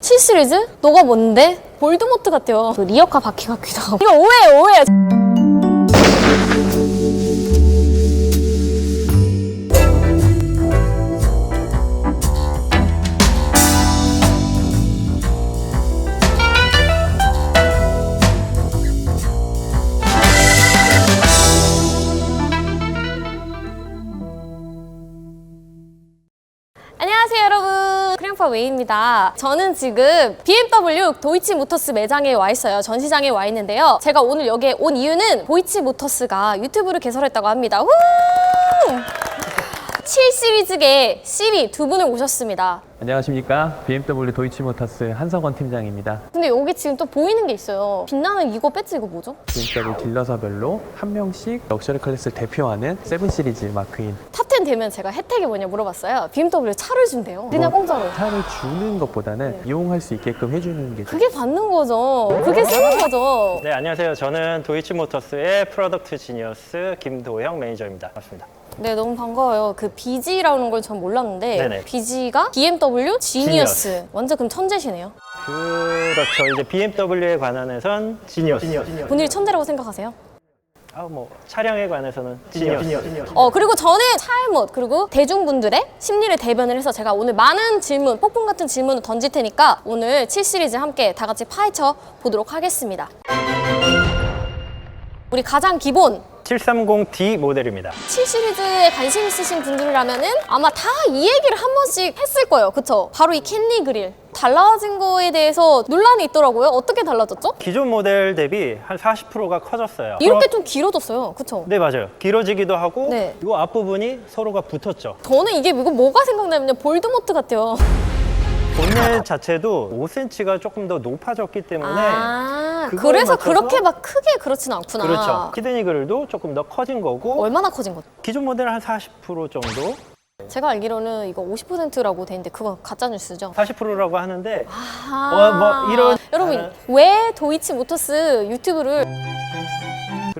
7 시리즈? 너가 뭔데? 볼드모트 같아요. 그 리어카 바퀴 같기도 하고. 이거 오해해, 오해. 여러분 크랭파 웨이입니다. 저는 지금 BMW 도이치 모터스 매장에 와 있어요. 전시장에 와 있는데요. 제가 오늘 여기에 온 이유는 도이치 모터스가 유튜브를 개설했다고 합니다. 후! 7 시리즈계 시리 두 분을 모셨습니다. 안녕하십니까? BMW 도이치모터스 한석원 팀장입니다. 근데 여기 지금 또 보이는 게 있어요. 빛나는 이거 배지 이거 뭐죠? BMW 딜러사별로 한 명씩 럭셔리 클래스를 대표하는 세븐 시리즈 마크인. 탑10 되면 제가 혜택이 뭐냐 물어봤어요. BMW 차를 준대요. 그냥 공짜로. 차를 주는 것보다는 이용할 수 있게끔 해주는 게 그게 받는 거죠. 그게 쓰는 거죠. 네, 안녕하세요. 저는 도이치모터스의 프로덕트 지니어스 김도형 매니저입니다. 반갑습니다. 네, 너무 반가워요. 그 BG라는 걸 전 몰랐는데 네네. BG가 BMW 지니어스. 지니어스. 완전 그럼 천재시네요. 그렇죠. 이제 BMW에 관한해선 지니어스. 본인이 천재라고 생각하세요? 아, 뭐 차량에 관해서는 지니어스. 어, 그리고 저는 차일못 그리고 대중분들의 심리를 대변을 해서 제가 오늘 많은 질문, 폭풍 같은 질문을 던질 테니까 오늘 7 시리즈 함께 다 같이 파헤쳐 보도록 하겠습니다. 우리 가장 기본 730D 모델입니다. 7 시리즈에 관심 있으신 분들이라면은 아마 다 이 얘기를 한 번씩 했을 거예요. 그쵸? 바로 이 캔리 그릴. 달라진 거에 대해서 논란이 있더라고요. 어떻게 달라졌죠? 기존 모델 대비 한 40%가 커졌어요. 이렇게 좀 길어졌어요. 그쵸? 네, 맞아요. 길어지기도 하고 네. 이 앞부분이 서로가 붙었죠. 저는 이게 이거 뭐가 생각나면요. 볼드모트 같아요. 본넷 자체도 5cm가 조금 더 높아졌기 때문에 아, 그거에 그래서 맞춰서- 그렇게 막 크게 그렇진 않구나. 그렇죠. 키드니 그릴도 조금 더 커진 거고 얼마나 커진 거죠? 기존 모델은 한 40% 정도 제가 알기로는 이거 50%라고 돼 있는데 그거 가짜 뉴스죠. 40%라고 하는데 아, 어, 뭐 이런- 여러분 아. 왜 도이치 모터스 유튜브를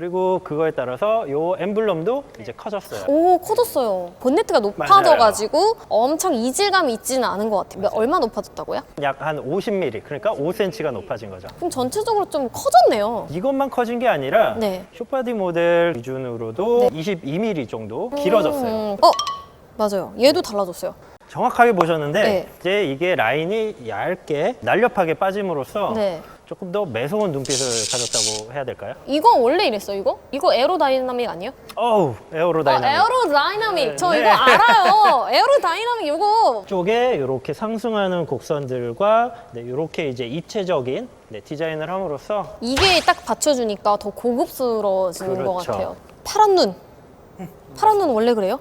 그리고 그거에 따라서 요 엠블럼도 이제 커졌어요. 오 커졌어요. 본네트가 높아져가지고 엄청 이질감이 있지는 않은 것 같아요. 몇- 얼마 높아졌다고요? 약 한 50mm, 그러니까 5cm가 높아진 거죠. 그럼 전체적으로 좀 커졌네요. 이것만 커진 게 아니라 네. 쇼파디 모델 기준으로도 22mm 정도 길어졌어요. 음, 어 맞아요. 얘도 달라졌어요. 정확하게 보셨는데 네. 이제 이게 라인이 얇게 날렵하게 빠짐으로써 네. 조금 더 매서운 눈빛을 가졌다고 해야 될까요? 이거 원래 이랬어 이거? 이거 에어로다이나믹 아니에요? 어우, 에어로다이나믹. 어, 에어로다이나믹. 저 네. 이거 알아요. 에어로다이나믹 이거. 쪽에 이렇게 상승하는 곡선들과 네, 이렇게 이제 입체적인 네, 디자인을 함으로써 이게 딱 받쳐주니까 더 고급스러워지는 것 그렇죠. 같아요. 파란 눈. 파란 눈 원래 그래요?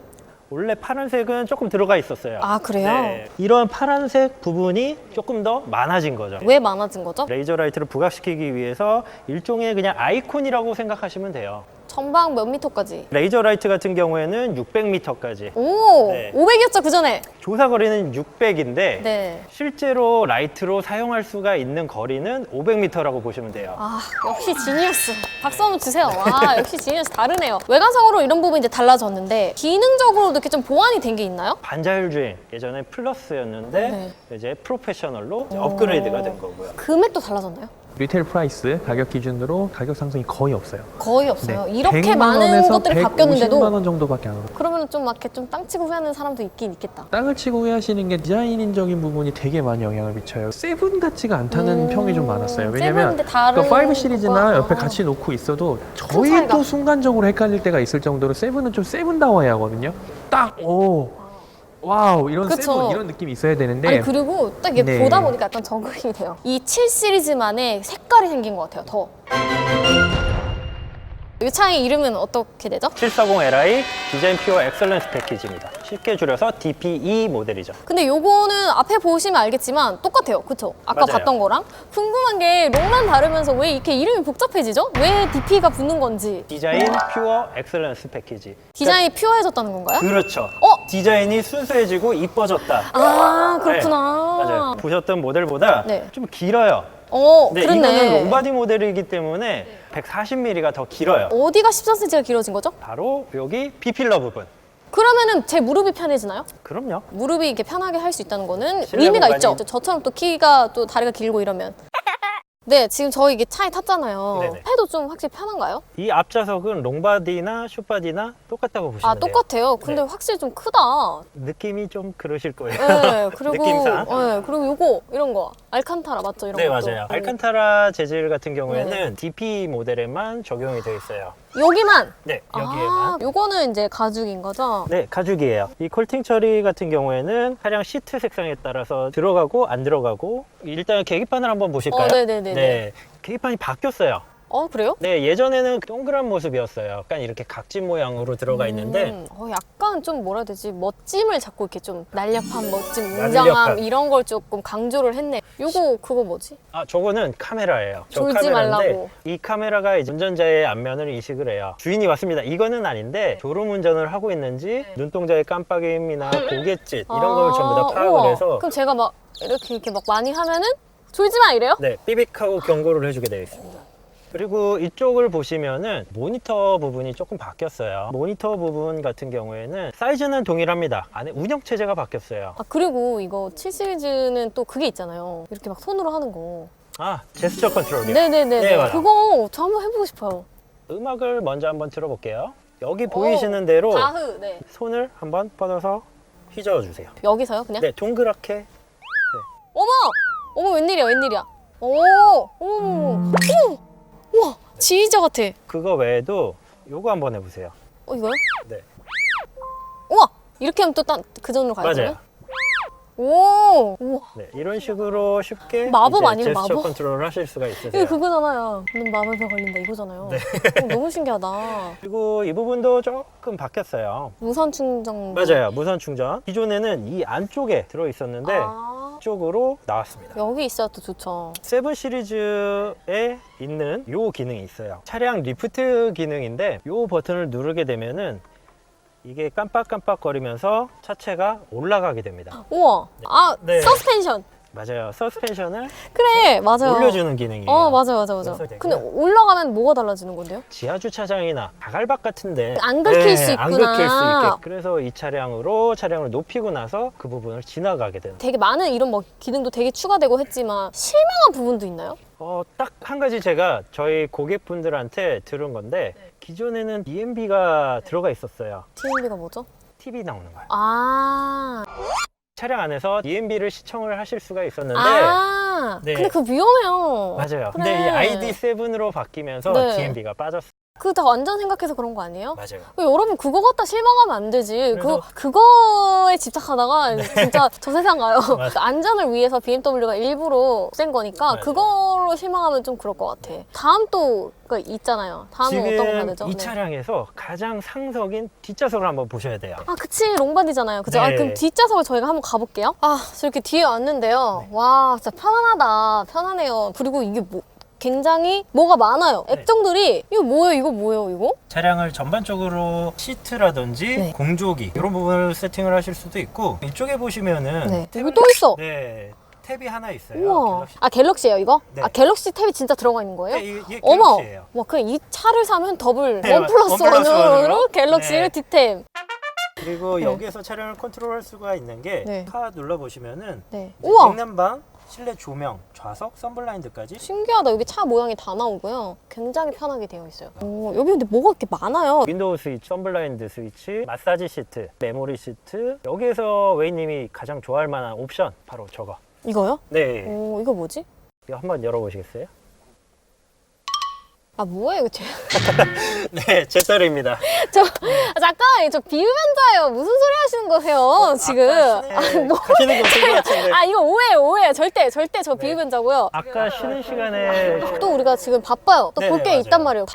원래 파란색은 조금 들어가 있었어요. 아, 그래요? 네. 이런 파란색 부분이 조금 더 많아진 거죠. 왜 많아진 거죠? 레이저 라이트를 부각시키기 위해서 일종의 그냥 아이콘이라고 생각하시면 돼요. 전방 몇 미터까지? 레이저 라이트 같은 경우에는 600m까지. 오, 네. 500이었죠 그 전에. 조사 거리는 600인데 네. 실제로 라이트로 사용할 수가 있는 거리는 500m라고 보시면 돼요. 아 역시 지니어스 박수 한번 주세요 와 역시 지니어스 다르네요 외관상으로 이런 부분이 이제 달라졌는데 기능적으로도 이렇게 좀 보완이 된 게 있나요? 반자율 주행 예전에 플러스였는데 네. 이제 프로페셔널로 이제 업그레이드가 된 거고요. 금액도 달라졌나요? 리테일 프라이스 가격 기준으로 가격 상승이 거의 없어요. 거의 없어요 네. 이렇게 100만 많은 원에서 것들이 150만 바뀌었는데도 원 정도밖에 안 오르고 그러면 좀 막 이렇게 좀 땅치고 후회하는 사람도 있긴 있겠다 땅을 치고 후회하시는 게 디자인적인 부분이 되게 많이 영향을 미쳐요. 세븐 같지가 않다는 음, 평이 좀 많았어요. 왜냐면 세븐인데 다른 그러니까 5 시리즈나 것과- 옆에 아. 같이 놓고 있어도 차이가. 저희도 순간적으로 헷갈릴 때가 있을 정도로 세븐은 좀 세븐다워야 하거든요. 딱 오. 와우 이런 그쵸. 세븐 이런 느낌이 있어야 되는데 아니 그리고 딱 이게 네. 보다 보니까 약간 정글이 돼요 이 7 시리즈만의 색깔이 생긴 것 같아요 더 이 차의 이름은 어떻게 되죠? 740Li 디자인 퓨어 엑셀런스 패키지입니다. 쉽게 줄여서 DPE 모델이죠. 근데 요거는 앞에 보시면 알겠지만 똑같아요. 그쵸? 아까 맞아요. 봤던 거랑. 궁금한 게 롱만 다르면서 왜 이렇게 이름이 복잡해지죠? 왜 DP가 붙는 건지. 디자인 퓨어 엑셀런스 패키지. 디자인이 퓨어해졌다는 건가요? 그렇죠. 어? 디자인이 순수해지고 이뻐졌다. 아, 그렇구나. 네, 맞아요. 보셨던 모델보다 네. 좀 길어요. 어, 네, 그렇네. 이거는 롱바디 모델이기 때문에 140mm가 더 길어요. 어디가 14cm가 길어진 거죠? 바로 여기 B필러 부분. 그러면은 제 무릎이 편해지나요? 그럼요. 무릎이 이렇게 편하게 할 수 있다는 거는 실내 의미가 공간이- 있죠. 저처럼 또 키가 또 다리가 길고 이러면. 네, 지금 저희 이게 차에 탔잖아요. 네네. 해도 좀 확실히 편한가요? 이 앞좌석은 롱바디나 숏바디나 똑같다고 보시면 아, 돼요. 똑같아요. 근데 네. 확실히 좀 크다. 느낌이 좀 그러실 거예요. 네, 그리고 느낌상. 네, 그리고 요거 이런 거 알칸타라 맞죠? 이런 네, 것도. 맞아요. 네. 알칸타라 재질 같은 경우에는 네네. DP 모델에만 적용이 되어 있어요. 여기만. 네, 아, 여기에만. 요거는 이제 가죽인 거죠? 네, 가죽이에요. 이 콜팅 처리 같은 경우에는 차량 시트 색상에 따라서 들어가고 안 들어가고 일단 계기판을 한번 보실까요? 어, 네네네네. 네, 계기판이 바뀌었어요. 어, 그래요? 네, 예전에는 동그란 모습이었어요. 약간 이렇게 각진 모양으로 들어가 있는데 음, 어, 약간 좀 뭐라 해야 되지? 멋짐을 자꾸 이렇게 좀 날렵한 멋짐, 웅장함 날렵한. 이런 걸 조금 강조를 했네. 요거 그거 뭐지? 아, 저거는 카메라예요. 저 졸지 말라고. 이 카메라가 이제 운전자의 안면을 인식을 해요. 주인이 왔습니다. 이거는 아닌데 졸음 운전을 하고 있는지 눈동자의 깜빡임이나 고갯짓 이런 걸 전부 다 파악을 네. 아, 우와. 해서 그럼 제가 막 이렇게 이렇게 막 많이 하면은 졸지 마 이래요? 네, 삐빅하고 경고를 해주게 되어 있습니다. 그리고 이쪽을 보시면은 모니터 부분이 조금 바뀌었어요. 모니터 부분 같은 경우에는 사이즈는 동일합니다. 안에 운영 체제가 바뀌었어요. 아 그리고 이거 7 시리즈는 또 그게 있잖아요. 이렇게 막 손으로 하는 거. 아, 제스처 컨트롤이요. 네네네. 네, 맞아요. 그거 저 한번 해보고 싶어요. 음악을 먼저 한번 들어볼게요. 여기 보이시는 대로 가흐. 네. 손을 한번 뻗어서 휘저어 주세요. 여기서요, 그냥? 네, 동그랗게. 어머, 어머 웬일이야, 웬일이야. 오, 어머, 어머, 우와, 지휘자 같아. 그거 외에도 요거 한번 해보세요. 어 이거요? 네, 우와, 이렇게 하면 또그 전으로 가요? 맞아요. 그러면? 오, 우와. 네, 이런 식으로 쉽게 마법 이제 아니에요, 제스처 마법? 컨트롤을 하실 수가 있으세요. 그거잖아요. 눈 마법에 걸린다 이거잖아요. 네. 어, 너무 신기하다. 그리고 이 부분도 조금 바뀌었어요. 무선 충전. 맞아요. 무선 충전. 기존에는 이 안쪽에 들어 있었는데 아, 이 쪽으로 나왔습니다. 여기 있어야 또 좋죠. 세븐 시리즈에 있는 요 기능이 있어요. 차량 리프트 기능인데 요 버튼을 누르게 되면은 이게 깜빡깜빡거리면서 차체가 올라가게 됩니다. 우와. 아, 네. 서스펜션. 맞아요. 서스펜션을 그래, 맞아요. 올려주는 기능이에요. 어, 맞아요, 맞아요, 맞아요. 그래서 되게- 근데 올라가면 뭐가 달라지는 건데요? 지하 주차장이나 가갈박 같은데 네, 안 긁힐 수 안 있구나. 긁힐 수 있게. 그래서 이 차량으로 차량을 높이고 나서 그 부분을 지나가게 되는. 되게 많은 이런 뭐 기능도 되게 추가되고 했지만 실망한 부분도 있나요? 어, 딱 한 가지 제가 저희 고객분들한테 들은 건데 네. 기존에는 EMB가 들어가 있었어요. TMB가 뭐죠? TV 나오는 거예요. 아, 차량 안에서 EMB를 시청을 하실 수가 있었는데 아, 네. 근데 그 위험해요. 맞아요. 그래. 근데 이 ID7으로 바뀌면서 네. DMB가 빠졌어요. 그거 다 완전 생각해서 그런 거 아니에요? 맞아요. 왜 여러분 그거 갖다 실망하면 안 되지. 그래서- 그 그거에 집착하다가 진짜 저 세상 가요. 맞아. 안전을 위해서 BMW가 일부러 센 거니까 맞아요. 그걸로 실망하면 좀 그럴 것 같아. 다음 또그 있잖아요. 다음은 어떤 거 봐야 되죠? 이 네. 차량에서 가장 상석인 뒷좌석을 한번 보셔야 돼요. 아, 그치. 롱바디잖아요. 그죠? 아, 네. 그럼 뒷좌석을 저희가 한번 가볼게요. 아, 저렇게 뒤에 왔는데요. 네. 와, 진짜 편안하다. 편하네요. 그리고 이게 뭐, 굉장히 뭐가 많아요. 네. 앱정들이, 이거 뭐예요? 이거 뭐예요? 이거? 차량을 전반적으로 시트라든지 네. 공조기 이런 부분을 세팅을 하실 수도 있고 이쪽에 보시면은 네. 여기 또 있어. 네 탭이 하나 있어요. 우와. 갤럭시 아, 갤럭시예요 이거? 네. 아, 갤럭시 탭이 진짜 들어가 있는 거예요? 네, 이게, 어머! 갤럭시예요. 와, 그냥 이 차를 사면 더블 네, 원 맞- 플러스 원 플러스 원으로 원으로? 갤럭시를 네. 뒷템. 그리고 네. 여기에서 차량을 컨트롤할 수가 있는 게 네. 카 눌러 보시면은 네. 우와! 냉난방, 실내 조명, 좌석, 선블라인드까지 신기하다. 여기 차 모양이 다 나오고요. 굉장히 편하게 되어 있어요. 오, 여기 근데 뭐가 이렇게 많아요. 윈도우 스위치, 선블라인드 스위치, 마사지 시트, 메모리 시트 여기에서 웨이님이 가장 좋아할 만한 옵션 바로 저거 이거요? 네 오, 이거 뭐지? 이거 한번 열어보시겠어요? 아, 뭐예요, 이거? 제- 네, 제 딸입니다. 저, 아, 잠깐, 저 비흡연자예요. 무슨 소리 하시는 거세요, 지금? 아, 뭐. 가시는 거 본것 같은데. 아, 이거 오해예요, 오해. 절대, 절대 저 네. 비흡연자고요. 아까 쉬는 시간에 또 우리가 지금 바빠요. 또 네네, 볼게 맞아요. 있단 말이에요.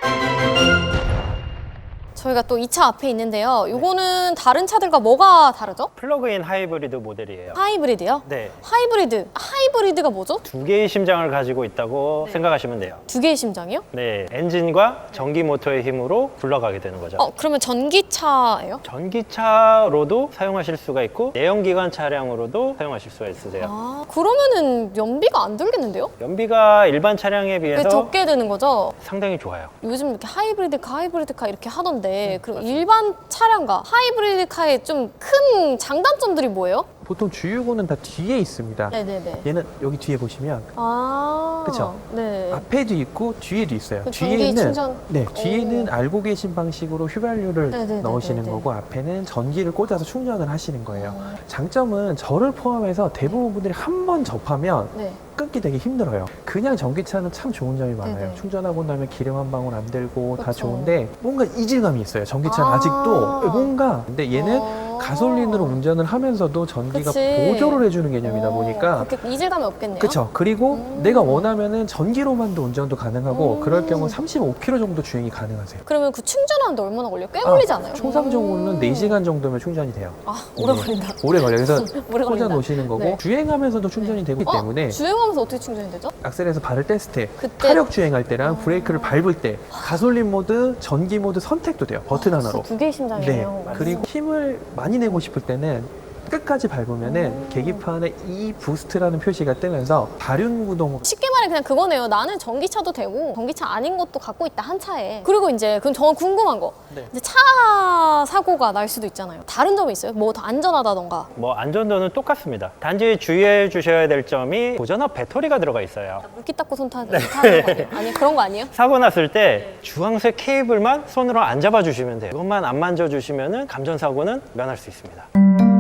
저희가 또이차 앞에 있는데요. 이거는 다른 차들과 뭐가 다르죠? 플러그인 하이브리드 모델이에요. 하이브리드요? 네, 하이브리드. 하이브리드가 뭐죠? 두 개의 심장을 가지고 있다고 네. 생각하시면 돼요. 두 개의 심장이요? 네, 엔진과 전기 모터의 힘으로 굴러가게 되는 거죠. 어, 그러면 전기차예요? 전기차로도 사용하실 수가 있고 내연기관 차량으로도 사용하실 수가 있으세요. 아, 그러면은 연비가 안 들겠는데요? 연비가 일반 차량에 왜 비해서 적게 되는 거죠? 상당히 좋아요. 요즘 이렇게 하이브리드 카, 하이브리드 카 이렇게 하던데 같은데 그럼 일반 차량과 하이브리드 카의 좀 큰 장단점들이 뭐예요? 보통 주유구는 다 뒤에 있습니다. 네네네. 얘는 여기 뒤에 보시면 아. 그쵸? 네. 앞에도 있고 뒤에도 있어요. 그 전기 뒤에는 충전- 네, 뒤에는 오. 알고 계신 방식으로 휘발유를 네네네네네. 넣으시는 거고 앞에는 전기를 꽂아서 충전을 하시는 거예요. 장점은 저를 포함해서 대부분 분들이 한 번 접하면 네. 끊기 되게 힘들어요. 그냥 전기차는 참 좋은 점이 많아요. 네네. 충전하고 나면 기름 한 방울 안 들고 다 그쵸. 좋은데 뭔가 이질감이 있어요. 전기차는 아. 아~ 직도 뭔가 근데 얘는 어. 가솔린으로 운전을 하면서도 전기가 그치. 보조를 해주는 개념이다 어, 보니까 그렇게 이질감이 없겠네요. 그쵸. 그리고 음. 내가 원하면은 전기로만도 운전도 가능하고 음. 그럴 경우 35km 정도 주행이 가능하세요. 그러면 그 충전하는데 얼마나 걸려? 꽤 걸리지 않아요? 총상적으로는 음. 4시간 정도면 충전이 돼요. 아, 오래 네. 걸린다. 오래 걸려요. 그래서 오래 꽂아 걸린다. 놓으시는 거고 네. 주행하면서도 충전이 되기 어? 때문에 주행하면서 어떻게 충전이 되죠? 악셀에서 발을 뗐을 때 그때- 타력 주행할 때랑 브레이크를 밟을 때 가솔린 모드, 전기 모드 선택도 돼요. 버튼 하나로. 두 개의 네. 심장이에요. 그리고 힘을 많이 내고 싶을 때는 끝까지 밟으면은 음. 계기판에 이 부스트라는 표시가 뜨면서 다륜 구동 쉽게 말해 그냥 그거네요. 나는 전기차도 되고 전기차 아닌 것도 갖고 있다 한 차에. 그리고 이제 그럼 저는 궁금한 거. 네. 이제 차 사고가 날 수도 있잖아요. 다른 점이 있어요? 뭐 더 안전하다던가. 뭐 안전도는 똑같습니다. 단지 주의해 주셔야 될 점이 고전압 배터리가 들어가 있어요. 물기 닦고 손 타, 네. 타는 거 아니에요? 아니 그런 거 아니에요? 사고 났을 때 주황색 케이블만 손으로 안 잡아 주시면 돼요. 이것만 안 만져 주시면은 감전 사고는 면할 수 있습니다.